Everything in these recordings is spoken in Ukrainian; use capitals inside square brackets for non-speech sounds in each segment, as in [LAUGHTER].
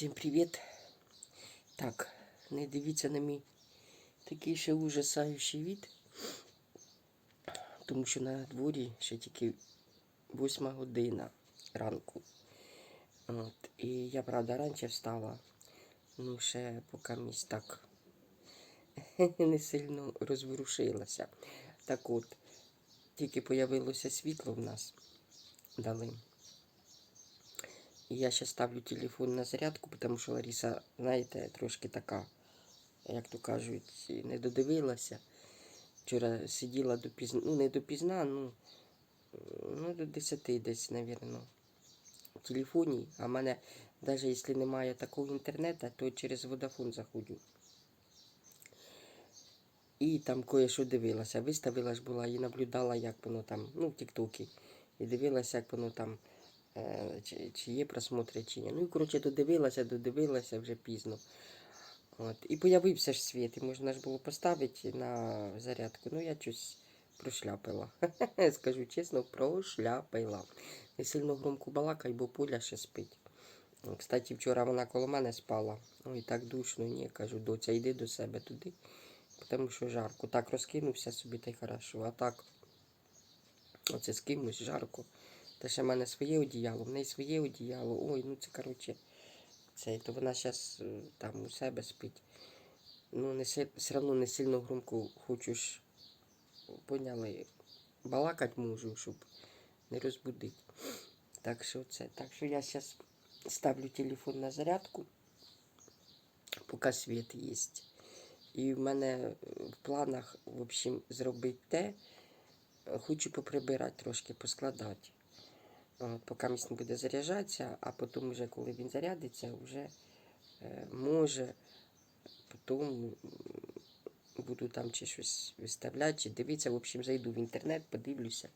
Всім привіт. Так, не дивіться на мій такий ще ужасаючий від. Тому що на дворі ще тільки восьма година ранку. От. І я, правда, раніше встала. Ну, ще поки місць так [LAUGHS] не сильно розворушилася. Так от, тільки появилося світло в нас дали. І я ще ставлю телефон на зарядку, тому що Лариса, знаєте, трошки така, як то кажуть, не додивилася. Вчора сиділа допізна, ну не допізна, ну, ну до 10 десь, навірно, в телефоні. А в мене, навіть якщо немає такого інтернету, то через Vodafone заходжу. І там кое-що дивилася. Виставила ж була і наблюдала, як воно там, ну, в Тіктокі. І дивилася, як воно там, е, чи, чи є просмотри, чи ні. Ну і коротше додивилася, додивилася вже пізно. От. І появився ж світ, і можна ж було поставити на зарядку. Ну я щось прошляпила. [LAUGHS] Скажу чесно, прошляпила. Не сильно громко балакай, бо пуля ще спить. Кстати, вчора вона коло мене спала. Ой, так душно, ні, кажу, доця, йди до себе туди, тому що жарко. Так розкинувся собі та й хорошо. А так, оце з кимось жарко. Та ще в мене своє одіяло, в неї своє одіяло. Ой, ну це коротше. Це, то вона зараз там у себе спить. Ну, не все одно не сильно громко хочу ж, поняли, балакать можу, щоб не розбудити. Так що це. Так що я зараз ставлю телефон на зарядку, поки світ є. І в мене в планах, в общем, зробити те, хочу поприбирати трошки, поскладати. От, поки місць буде заряджатися, а потім, вже, коли він зарядиться, вже е, може потім буду там чи щось виставляти, чи дивитися. В общем, зайду в інтернет, подивлюся.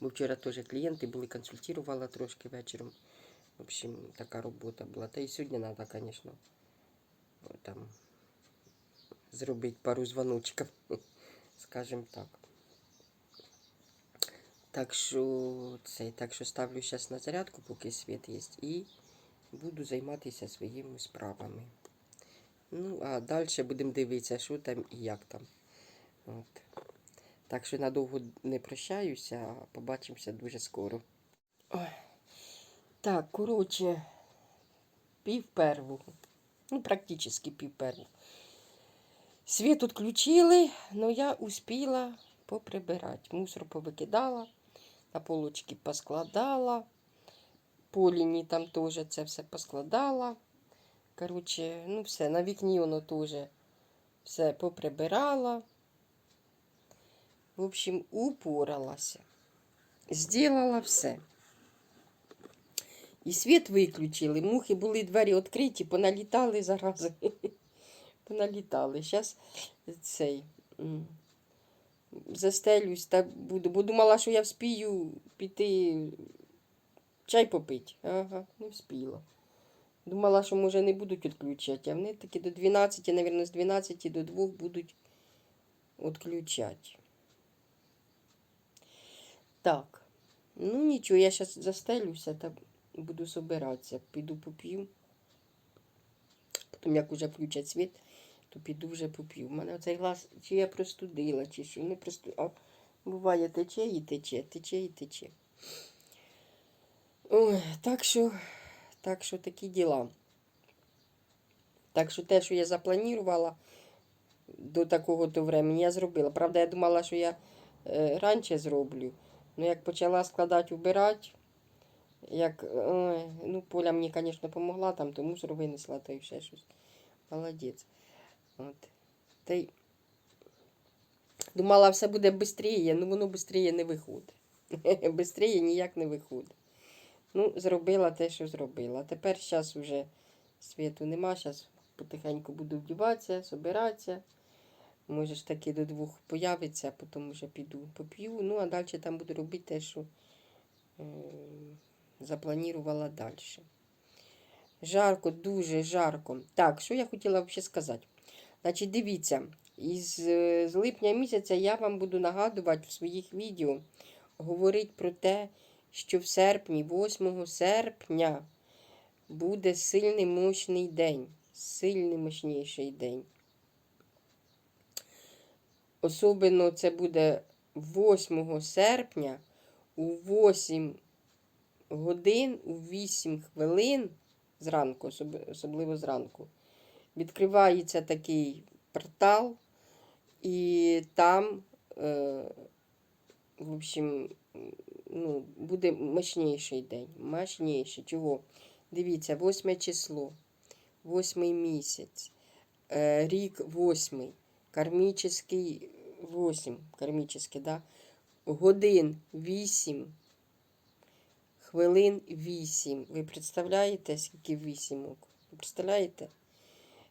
Бо вчора теж клієнти були, консультувала трошки вечором. В общем, така робота була. Та і сьогодні треба, звісно, там зробити пару дзвоночків, [LAUGHS] скажімо так. Так що це, так що ставлю зараз на зарядку, поки світ є, і буду займатися своїми справами. Ну, а далі будемо дивитися, що там і як там. От. Так що надовго не прощаюся, а побачимося дуже скоро. Ой. Так, коротше, пів первого. Ну, практично пів первого. Світ відключили, але я успіла поприбирати. Мусор повикидала, на полочки поскладала. По лінії там теж це все поскладала. Коротше, ну все, на вікні воно теж все поприбирала. В общем, упоралася. Сделала все. І світ виключили. Мухи були двері відкриті, поналітали зарази. [LAUGHS] поналітали. Зараз цей застелюсь та буду. Бо думала, що я вспію піти чай попити. Ага, не вспіла. Думала, що може не будуть відключати, а вони таки до 12, мабуть, з 12 до 2 будуть відключати. Так. Ну нічого, я зараз застелюся та буду собиратися. Піду поп'ю. Потім, як вже включать світ, то піду вже поп'ю. У мене оцей глаз, чи я простудила, чи що. Не просту... А буває, тече і тече, тече і тече. Ой, так що, так що такі діла. Так що те, що я запланувала до такого то времени, я зробила. Правда, я думала, що я е, раніше зроблю. Ну, як почала складати, убирати, як, ой, ну, Поля мені, звісно, допомогла, там то мусор винесла, то і ще щось. Молодець. От. Та й думала, все буде швидше, ну воно швидше не виходить. [LAUGHS] Бистріє ніяк не виходить. Ну, зробила те, що зробила. Тепер зараз вже світу нема, зараз потихеньку буду вдіватися, збиратися. Може ж таки до двох появиться, а потім вже піду поп'ю. Ну, а далі там буду робити те, що е, запланувала далі. Жарко, дуже жарко. Так, що я хотіла взагалі сказати? Значить, дивіться, із е, з липня місяця я вам буду нагадувати в своїх відео, говорити про те, що в серпні, 8 серпня, буде сильний мощний день. Сильний мощніший день. Особливо це буде 8 серпня у 8 годин, у 8 хвилин зранку, особливо зранку, відкривається такий портал, і там, е, в общем, ну, буде мощніший день. Мощніший. Чого? Дивіться, 8 число, 8 місяць, е, рік 8, кармічний 8, кармічний, да? годин 8, хвилин 8. Ви представляєте, скільки вісімок? Ви представляєте?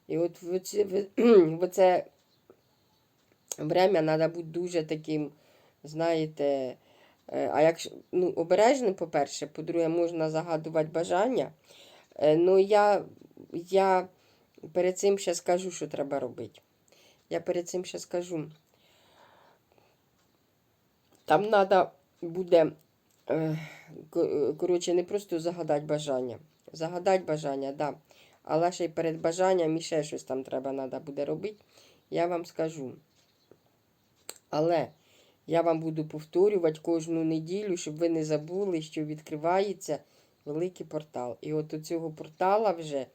І от в оце, [CLEARS THROAT] в, оце время треба бути дуже таким, знаєте, е, а якщо ну, обережним, по-перше, по-друге, можна загадувати бажання. Е, Ну, я, я перед цим ще скажу, що треба робити. Я перед цим ще скажу. Там треба буде, е, коротше, не просто загадати бажання. Загадати бажання, так. Да. Але ще й перед бажанням і ще щось там треба треба буде робити. Я вам скажу. Але я вам буду повторювати кожну неділю, щоб ви не забули, що відкривається великий портал. І от у цього портала вже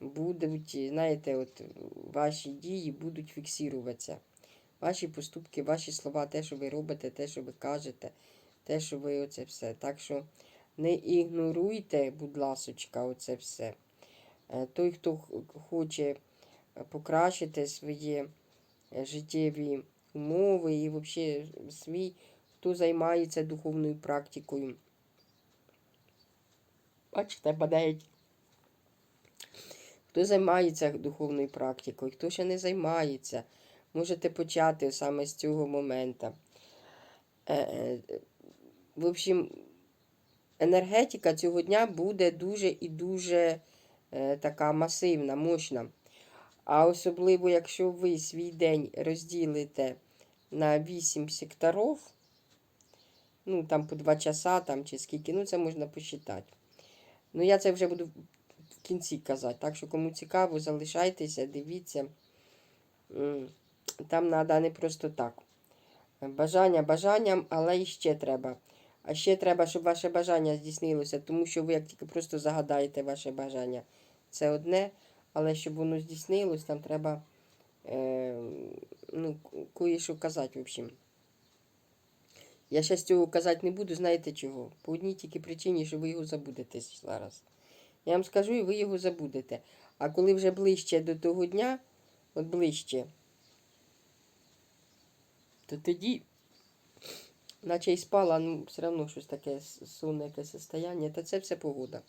будуть, знаєте, от ваші дії будуть фіксуватися. Ваші поступки, ваші слова, те, що ви робите, те, що ви кажете, те, що ви оце все. Так що не ігноруйте, будь ласочка, оце все. Е, Той, хто хоче покращити свої е, життєві умови і взагалі свій, хто займається духовною практикою. Бачите, падають. Хто займається духовною практикою, хто ще не займається, можете почати саме з цього моменту. Е, е, В общем, енергетика цього дня буде дуже і дуже е, така масивна, мощна. А особливо, якщо ви свій день розділите на 8 секторів, ну там по 2 часа там, чи скільки, ну це можна посчитати. Ну, я це вже буду в кінці казати. Так що, кому цікаво, залишайтеся, дивіться. Там треба не просто так. Бажання бажанням, але і ще треба. А ще треба, щоб ваше бажання здійснилося, тому що ви як тільки просто загадаєте ваше бажання, це одне, але щоб воно здійснилось, там треба е, ну, кое-що казати, в общем. Я ще з цього казати не буду, знаєте чого? По одній тільки причині, що ви його забудете зараз. Я вам скажу, і ви його забудете. А коли вже ближче до того дня, от ближче, то тоді, наче і спала, ну, все одно щось таке с- сонне якесь состояння, та це все погода.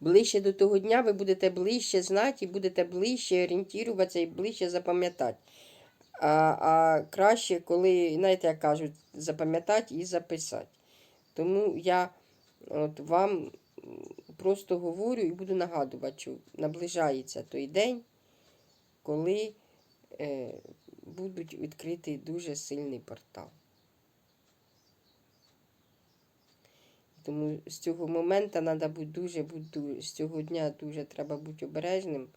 Ближче до того дня ви будете ближче знати і будете ближче орієнтуватися і ближче запам'ятати. А, а краще, коли, знаєте, як кажуть, запам'ятати і записати. Тому я от вам просто говорю і буду нагадувати, що наближається той день, коли е, будуть відкритий дуже сильний портал. Тому з цього моменту треба бути дуже, з цього дня дуже треба бути обережним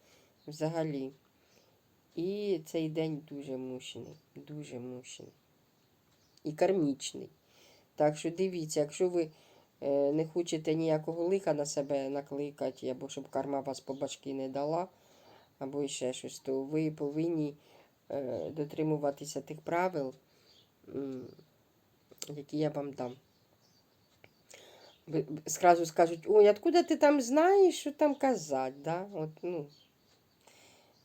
взагалі. І цей день дуже мощний, дуже мощний. І кармічний. Так що дивіться, якщо ви е, не хочете ніякого лиха на себе накликати, або щоб карма вас по башки не дала, або ще щось, то ви повинні дотримуватися тих правил, які я вам дам. Ви скажуть, ой, откуда ти там знаєш, що там казати, да? От, ну.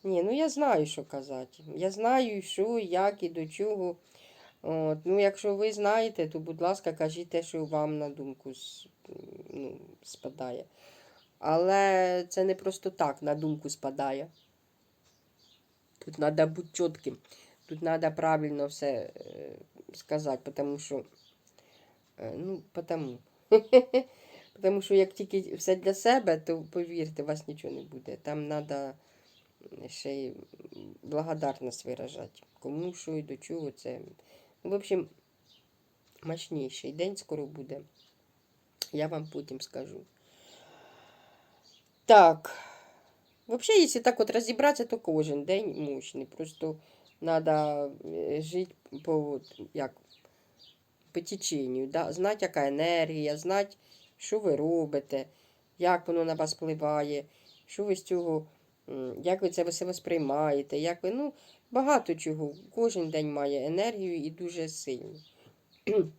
Ні, ну я знаю, що казати. Я знаю, що, як і до чого. От, ну, якщо ви знаєте, то, будь ласка, кажіть те, що вам на думку ну, спадає. Але це не просто так на думку спадає. Тут треба бути чітким. Тут треба правильно все е, сказати, тому що. е, Ну, потому. [LAUGHS] Тому що як тільки все для себе, то повірте, у вас нічого не буде. Там треба ще й благодарність виражати. Кому що і до чого це. Ну, в общем, мощніший день скоро буде. Я вам потім скажу. Так. Взагалі, якщо так от розібратися, то кожен день мощний. Просто треба жити по, як, по теченню, да? знати, яка енергія, знати, що ви робите, як воно на вас впливає, що ви з цього, як ви це ви себе сприймаєте, як ви, ну, багато чого. Кожен день має енергію і дуже сильну. [CLEARS THROAT]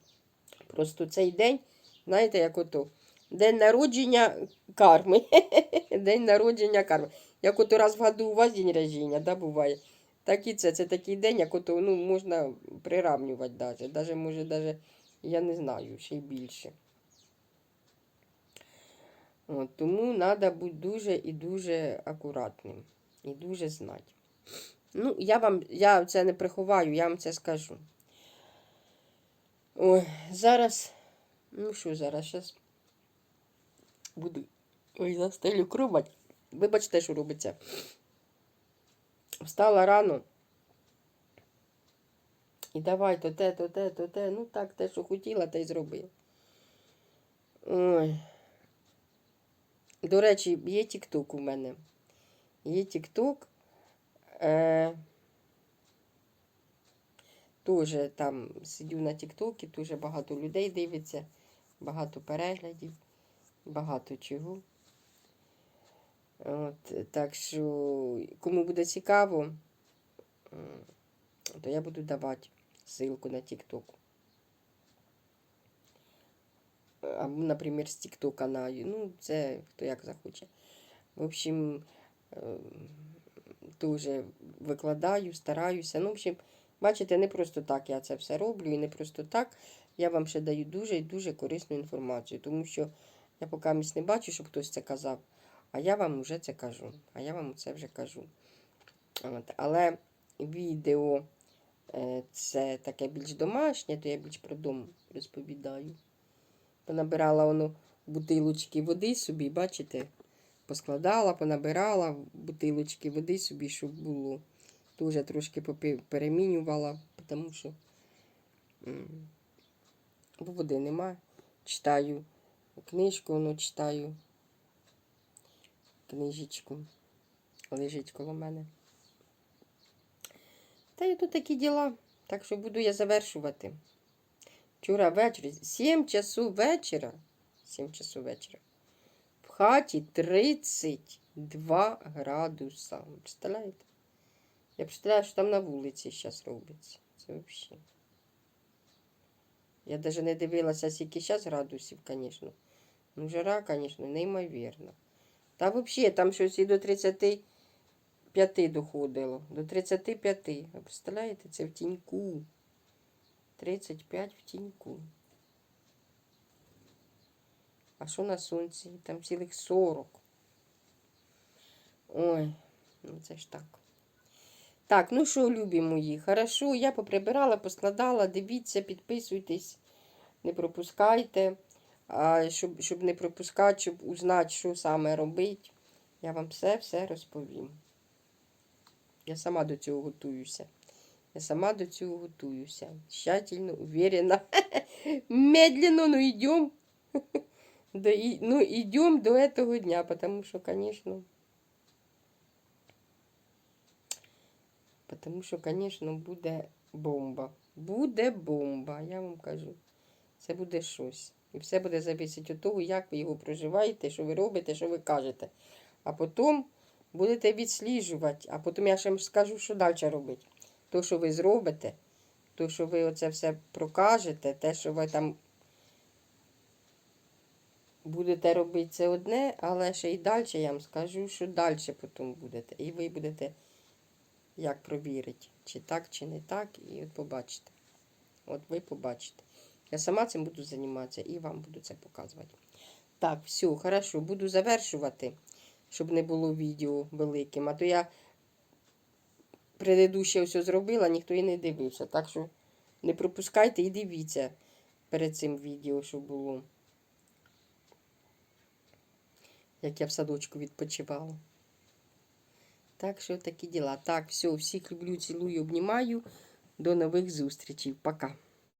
Просто цей день, знаєте, як ото. День народження карми. [LAUGHS] День народження карми. Як ото раз в году у вас день рождення, да, буває. Так і це, це такий день, як ото, ну, можна приравнювати даже. Даже, може, даже, я не знаю, ще й більше. От, тому треба бути дуже і дуже акуратним. І дуже знати. Ну, я вам, я це не приховаю, я вам це скажу. Ой, зараз, ну що зараз, зараз буду. Ой, застелю кровать. Вибачте, що робиться. Встала рано. І давай то те, то те, то те. Ну так, те, що хотіла, те й зробила. Ой. До речі, є тік-ток у мене. Є тік-ток. Е... Тоже там сидю на Тіктокі, дуже багато людей дивиться, багато переглядів, багато чого. От, так що, кому буде цікаво, то я буду давати ссылку на TikTok. Або, наприклад, з Тіктока на. Ну, це хто як захоче. В общем, ем, дуже викладаю, стараюся. Ну, в общем, бачите, не просто так я це все роблю, і не просто так. Я вам ще даю дуже і дуже корисну інформацію, тому що я поки місь не бачу, щоб хтось це казав. А я вам вже це кажу. А я вам це вже кажу. От. Але відео е, це таке більш домашнє, то я більш про дом розповідаю. Понабирала воно бутилочки води собі, бачите? Поскладала, понабирала бутилочки води собі, щоб було. Дуже трошки перемінювала, тому що бо води нема. Читаю книжку, воно читаю. Книжечку. Лежить коло мене. Та й тут такі діла. Так що буду я завершувати. Вчора ввечері, 7 часу вечора. 7 часу вечора. В хаті 32 градуса. Представляєте? Я представляю, що там на вулиці зараз робиться. Це взагалі. Я навіть не дивилася, скільки зараз градусів, звісно. Ну, жара, звісно, неймовірно. Та взагалі там щось і до 35 доходило. До 35. Ви представляєте, це в тіньку. 35 в тіньку. А що на сонці? Там цілих 40. Ой, ну це ж так. Так, ну що, любі мої, хорошо, я поприбирала, поскладала, дивіться, підписуйтесь, не пропускайте. Щоб, щоб не пропускати, щоб узнати, що саме робити, я вам все-все розповім. Я сама до цього готуюся. Я сама до цього готуюся. Тщательно, уверенно. [LAUGHS] Медленно, но йдем. [LAUGHS] До, ну, йдем до этого дня, потому що, конечно, потому що, конечно, буде бомба. Буде бомба, я вам кажу. Це буде щось. І все буде зависіти від того, як ви його проживаєте, що ви робите, що ви кажете. А потім будете відсліджувати, а потім я ще вам скажу, що далі робити. То, що ви зробите, то, що ви оце все прокажете, те, що ви там будете робити, це одне, але ще й далі я вам скажу, що далі потім будете. І ви будете як провірити, чи так, чи не так, і от побачите. От ви побачите. Я сама цим буду займатися і вам буду це показувати. Так, все, хорошо, буду завершувати, щоб не було відео великим. А то я предыдуще все зробила, ніхто і не дивився. Так що не пропускайте і дивіться перед цим відео, що було. Як я в садочку відпочивала. Так що такі діла. Так, все, всіх люблю, цілую, обнімаю. До нових зустрічей. Пока.